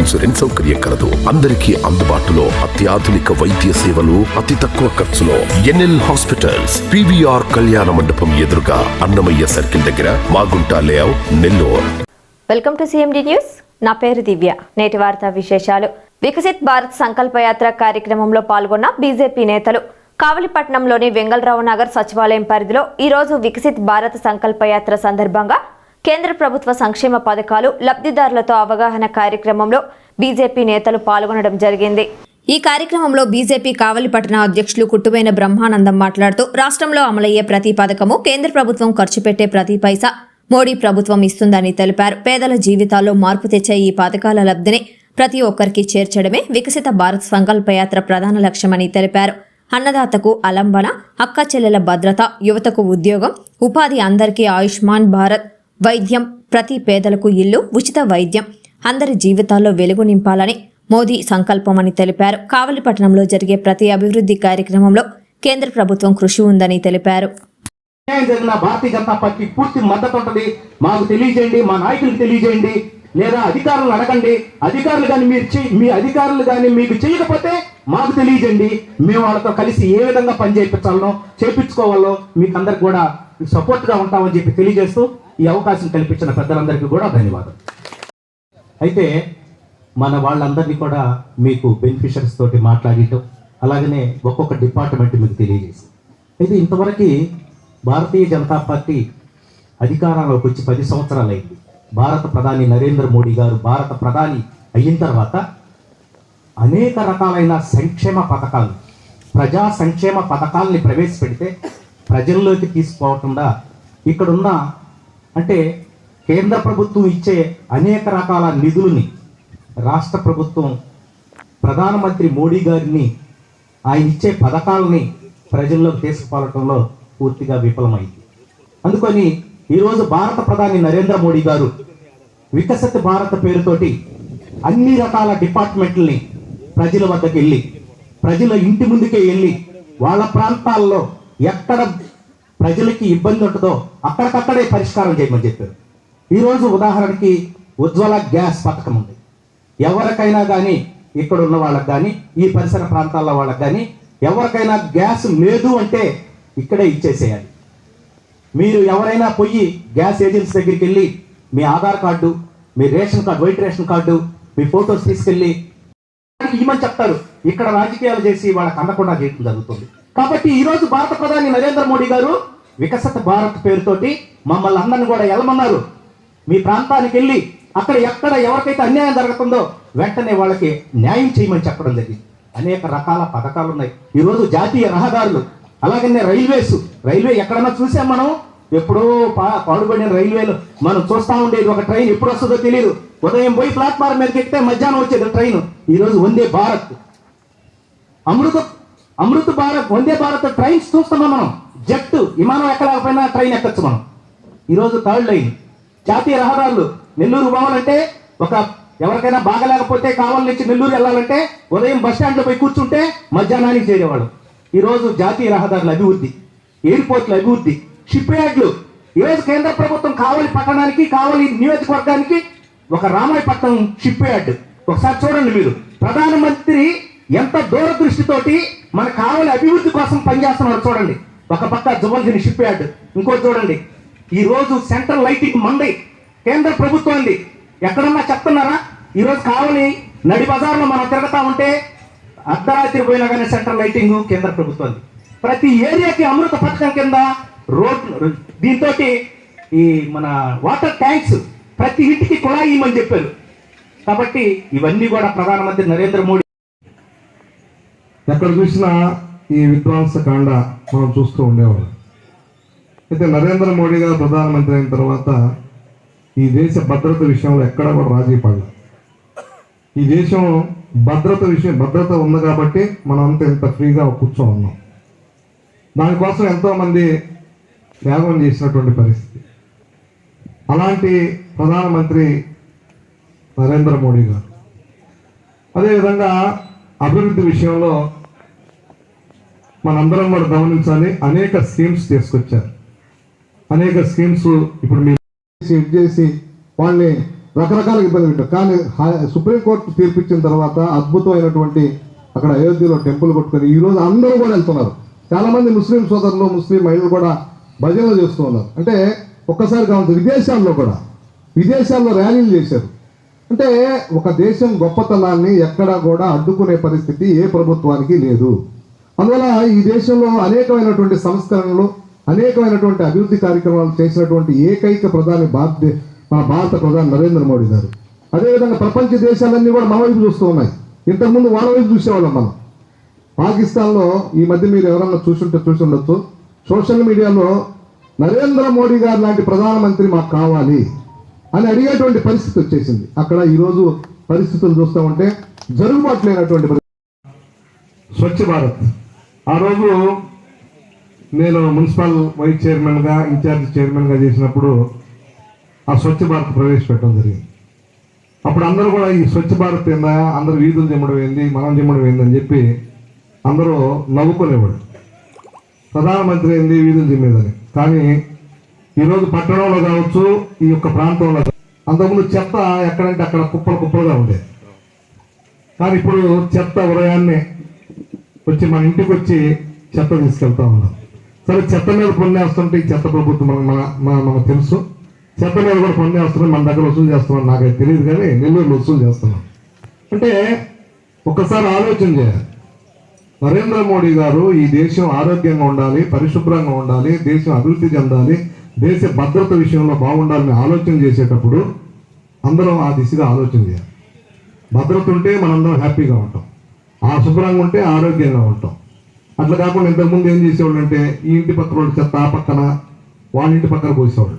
Insurance సౌకర్యం కలదు. అందరికీ అందుబాటులో అత్యాధునిక వైద్య సేవలు అతి తక్కువ ఖర్చులో ఎన్ఎల్ హాస్పిటల్స్ పివిఆర్ కళ్యాణ మండపం ఎదురుగా అన్నమయ్య సర్కిల్ దగ్గర Magunta layout Nellore. Welcome to CMD news. నా పేరు దివ్య. నేటి వార్తా విశేషాలు. వికసిత్ భారత్ సంకల్పయాత్ర కార్యక్రమంలో పాల్గొన్న బీజేపీ నేతలు. కావలిపట్నంలోని వెంగళరావు నగర్ సచివాలయం పరిధిలో ఈరోజు వికసిత్ భారత్ సంకల్పయాత్ర సందర్భంగా కేంద్ర ప్రభుత్వ సంక్షేమ పథకాలు లబ్ధిదారులతో అవగాహన కార్యక్రమంలో బీజేపీ నేతలు పాల్గొనడం జరిగింది. ఈ కార్యక్రమంలో బీజేపీ కావలిపట్టణ అధ్యక్షులు కుట్టువైన బ్రహ్మానందం మాట్లాడుతూ రాష్ట్రంలో అమలయ్యే ప్రతి పథకము కేంద్ర ప్రభుత్వం ఖర్చు పెట్టే ప్రతి పైసా మోడీ ప్రభుత్వం ఇస్తుందని తెలిపారు. పేదల జీవితాల్లో మార్పు తెచ్చే ఈ పథకాల లబ్ధిని ప్రతి ఒక్కరికి చేర్చడమే వికసిత భారత్ సంకల్పయాత్ర ప్రధాన లక్ష్యమని తెలిపారు. అన్నదాతకు అలంబన అక్క చెల్లెల భద్రత యువతకు ఉద్యోగం ఉపాధి అందరికీ ఆయుష్మాన్ భారత్ వైద్యం ప్రతి పేదలకు ఇల్లు ఉచిత వైద్యం. అందరి జీవితాల్లో వెలుగు నింపాలని మోదీ సంకల్పమని తెలిపారు. కావలిపట్టణంలో జరిగే ప్రతి అభివృద్ధి కార్యక్రమంలో కేంద్ర ప్రభుత్వం కృషి ఉందని తెలిపారు. జరిగిన భారతీయ జనతా పార్టీ పూర్తి మద్దతు ఉంటుంది. మాకు తెలియజేయండి మా నాయకులకు తెలియజేయండి. లేదా అధికారులను అడగండి. అధికారులు కానీ మీరు మీ అధికారులు కానీ మీకు చేయకపోతే మాకు తెలియజేయండి. మేము వాళ్ళతో కలిసి ఏ విధంగా పని చేయించాలనో చేయించుకోవాలో మీకు అందరికి కూడా సపోర్ట్గా ఉంటామని చెప్పి తెలియజేస్తూ ఈ అవకాశం కల్పించిన పెద్దలందరికీ కూడా ధన్యవాదాలు. అయితే మన వాళ్ళందరినీ కూడా మీకు బెనిఫిషరీస్ తోటి మాట్లాడటం అలాగనే ఒక్కొక్క డిపార్ట్మెంట్ మీకు తెలియజేసి. అయితే ఇంతవరకు భారతీయ జనతా పార్టీ అధికారంలోకి వచ్చి పది సంవత్సరాలు అయింది భారత ప్రధాని నరేంద్ర మోడీ గారు భారత ప్రధాని అయిన తర్వాత అనేక రకాలైన సంక్షేమ పథకాలు ప్రజా సంక్షేమ పథకాలని ప్రవేశపెడితే ప్రజల్లోకి తీసుకోకుండా ఇక్కడున్న అంటే కేంద్ర ప్రభుత్వం ఇచ్చే అనేక రకాల నిధులని రాష్ట్ర ప్రభుత్వం ప్రధానమంత్రి మోడీ గారిని ఆయన ఇచ్చే పథకాలని ప్రజల్లోకి తీసుకుపోవటంలో పూర్తిగా విఫలమైంది. అందుకని ఈరోజు భారత ప్రధాని నరేంద్ర మోడీ గారు వికసిత భారత పేరుతోటి అన్ని రకాల డిపార్ట్మెంట్లని ప్రజల వద్దకు వెళ్ళి ప్రజల ఇంటి ముందుకే వెళ్ళి వాళ్ళ ప్రాంతాల్లో ఎక్కడ ప్రజలకి ఇబ్బంది ఉంటుందో అక్కడికక్కడే పరిష్కారం చేయమని చెప్పారు. ఈరోజు ఉదాహరణకి ఉజ్వల గ్యాస్ పథకం ఉంది. ఎవరికైనా కానీ ఇక్కడ ఉన్న వాళ్ళకి కానీ ఈ పరిసర ప్రాంతాల వాళ్ళకి కానీ ఎవరికైనా గ్యాస్ లేదు అంటే ఇక్కడే ఇచ్చేసేయాలి. మీరు ఎవరైనా పోయి గ్యాస్ ఏజెన్సీ దగ్గరికి వెళ్ళి మీ ఆధార్ కార్డు మీ ration card white ration card మీ ఫొటోస్ తీసుకెళ్ళి వాళ్ళకి ఇవ్వమని చెప్తారు. ఇక్కడ రాజకీయాలు చేసి వాళ్ళకి అందకుండా చేయడం జరుగుతుంది. కాబట్టి ఈరోజు భారత ప్రధాని నరేంద్ర మోడీ గారు వికసిత భారత్ పేరుతోటి మమ్మల్ని అందరిని కూడా వెళ్ళమన్నారు మీ ప్రాంతానికి వెళ్ళి అక్కడ ఎక్కడ ఎవరికైతే అన్యాయం జరుగుతుందో వెంటనే వాళ్ళకి న్యాయం చేయమని చెప్పడం జరిగింది. అనేక రకాల పథకాలు ఉన్నాయి. ఈరోజు జాతీయ రహదారులు అలాగనే రైల్వేస్. రైల్వే ఎక్కడన్నా చూసాం మనం? ఎప్పుడో పా పాడుబడిన రైల్వేలు. మనం చూస్తా ఉండేది ఒక ట్రైన్ ఎప్పుడు వస్తుందో తెలియదు ఉదయం పోయి ప్లాట్ఫారం మీదకి ఎక్కితే మధ్యాహ్నం వచ్చేది ట్రైన్. ఈరోజు వందే భారత్. అమృత అమృత భారత్ వందే భారత్ ట్రైన్స్ చూస్తున్నాం మనం. జెట్ విమానం ఎక్కలేకపోయినా ట్రైన్ ఎక్కచ్చు మనం. ఈరోజు థర్డ్ లైన్ జాతీయ రహదారులు నెల్లూరు పోవాలంటే ఒక ఎవరికైనా బాగలేకపోతే కావాలి నుంచి నెల్లూరు వెళ్ళాలంటే ఉదయం బస్ స్టాండ్లో పోయి కూర్చుంటే మధ్యాహ్నానికి చేరేవాడు ఈరోజు జాతీయ రహదారుల అభివృద్ధి ఎయిర్పోర్ట్ల అభివృద్ధి షిప్ యార్డ్లు. ఈరోజు కేంద్ర ప్రభుత్వం కావలి పట్టణానికి కావలి నియోజకవర్గానికి ఒక రామాయపట్నం షిప్ యార్డ్. ఒకసారి చూడండి మీరు. ప్రధానమంత్రి ఎంత దూరదృష్టితోటి మనకు కావలి అభివృద్ధి కోసం పనిచేస్తున్నారు చూడండి. ఒక పక్క జువల్జిని షిప్ యార్డ్ ఇంకోటి చూడండి. ఈ రోజు సెంట్రల్ లైటింగ్ మంది కేంద్ర ప్రభుత్వం ప్రభుత్వాన్ని ఎక్కడన్నా చెప్తున్నారా? ఈ రోజు కావలి నడి బజార్లో మనం తిరుగుతా ఉంటే అర్ధరాత్రి పోయినా కానీ సెంట్రల్ లైటింగ్ కేంద్ర ప్రభుత్వం ప్రతి ఏరియాకి అమృత పథకం కింద రోడ్ దీంతో ఈ మన వాటర్ ట్యాంక్స్ ప్రతి ఇంటికి కుళాయి ఇవ్వమని చెప్పారు. కాబట్టి ఇవన్నీ కూడా ప్రధానమంత్రి నరేంద్ర మోడీ ఎక్కడ చూసినా ఈ విధ్వంస కాండ మనం చూస్తూ ఉండేవాళ్ళం. అయితే నరేంద్ర మోడీ గారు ప్రధానమంత్రి అయిన తర్వాత ఈ దేశ భద్రత విషయంలో ఎక్కడ కూడా రాజీ పడలేదు. ఈ దేశం భద్రత విషయం భద్రత ఉంది కాబట్టి మనం అంత ఇంత ఫ్రీగా కూర్చో ఉన్నాం. దానికోసం ఎంతోమంది త్యాగం చేసినటువంటి పరిస్థితి. అలాంటి ప్రధానమంత్రి నరేంద్ర మోడీ గారు. అదేవిధంగా అభివృద్ధి విషయంలో మనందరం కూడా గమనించాలి. అనేక స్కీమ్స్ తీసుకొచ్చారు. అనేక స్కీమ్స్ ఇప్పుడు మీరు చేసి చేసి వాళ్ళని రకరకాల ఇబ్బంది పెట్టారు. కానీ సుప్రీంకోర్టు తీర్పిచ్చిన తర్వాత అద్భుతమైనటువంటి అక్కడ అయోధ్యలో టెంపుల్ కొట్టుకొని ఈ రోజు అందరూ కూడా వెళ్తున్నారు. చాలామంది ముస్లిం సోదరులు ముస్లిం మహిళలు కూడా భజనలు చేస్తూ ఉన్నారు. అంటే ఒక్కసారి కావచ్చు విదేశాల్లో కూడా. విదేశాల్లో ర్యాలీలు చేశారు. అంటే ఒక దేశం గొప్పతనాన్ని ఎక్కడా కూడా అడ్డుకునే పరిస్థితి ఏ ప్రభుత్వానికి లేదు. అందువల్ల ఈ దేశంలో అనేకమైనటువంటి సంస్కరణలు అనేకమైనటువంటి అభివృద్ధి కార్యక్రమాలు చేసినటువంటి ఏకైక ప్రధాని భారత మన భారత ప్రధాని నరేంద్ర మోడీ గారు. అదేవిధంగా ప్రపంచ దేశాలన్నీ కూడా మన వైపు చూస్తూ ఉన్నాయి. ఇంతకుముందు వాళ్ళ వైపు చూసేవాళ్ళం మనం. పాకిస్తాన్లో ఈ మధ్య మీరు ఎవరన్నా చూసుంటే చూసి ఉండొచ్చు సోషల్ మీడియాలో నరేంద్ర మోడీ గారు లాంటి ప్రధానమంత్రి మాకు కావాలి అని అడిగేటువంటి పరిస్థితి వచ్చేసింది. అక్కడ ఈరోజు పరిస్థితులు చూస్తూ ఉంటే జరుగుబాటు లేనటువంటి పరిస్థితి. స్వచ్ఛ భారత్. ఆ రోజు నేను మున్సిపల్ వైస్ చైర్మన్గా ఇన్ఛార్జ్ చైర్మన్గా చేసినప్పుడు ఆ స్వచ్ఛ భారత్ ప్రవేశపెట్టడం జరిగింది. అప్పుడు అందరూ కూడా ఈ స్వచ్ఛ భారత్ ఏందా అందరూ వీధులు చిమ్మడం ఏంది మనం చిమ్మడం ఏంది అని చెప్పి అందరూ నవ్వుకునేవాడు ప్రధానమంత్రి ఏంది వీధులు చిమ్మేదని కానీ ఈరోజు పట్టణంలో కావచ్చు ఈ యొక్క ప్రాంతంలో అంతకుముందు చెత్త ఎక్కడంటే అక్కడ కుప్పలు కుప్పలుగా ఉండేది. కానీ ఇప్పుడు చెత్త ఉదయాన్నే వచ్చి మన ఇంటికి వచ్చి చెత్త తీసుకెళ్తా ఉన్నాం. సరే చెత్త మీద పొందేస్తుంటే ఈ చెత్త ప్రభుత్వం మన మన మనకు తెలుసు. చెత్త మీద కూడా పొందేస్తున్నాం మన దగ్గర వసూలు చేస్తున్నాం. నాకైతే తెలియదు కానీ నెల్లూరులో వసూలు చేస్తున్నాం. అంటే ఒక్కసారి ఆలోచన చేయాలి నరేంద్ర మోడీ గారు ఈ దేశం ఆరోగ్యంగా ఉండాలి పరిశుభ్రంగా ఉండాలి దేశం అభివృద్ధి చెందాలి దేశ భద్రత విషయంలో బాగుండాలని ఆలోచన చేసేటప్పుడు అందరం ఆ దిశగా ఆలోచన చేయాలి. భద్రత ఉంటే మనందరం హ్యాపీగా ఉంటాం. ఆ శుభ్రంగా ఉంటే ఆరోగ్యంగా ఉంటాం. అట్లా కాకుండా ఇంతకుముందు ఏం చేసేవాళ్ళు అంటే ఈ ఇంటి పక్కన వాళ్ళు చెత్త ఆ పక్కన వాళ్ళ ఇంటి పక్కన పోసేవాళ్ళు.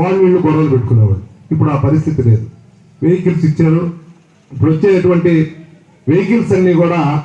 వాళ్ళు వీళ్ళు గొడవలు పెట్టుకునేవాళ్ళు. ఇప్పుడు ఆ పరిస్థితి లేదు. వెహికల్స్ ఇచ్చారు. ఇప్పుడు వచ్చేటువంటి వెహికల్స్ అన్నీ కూడా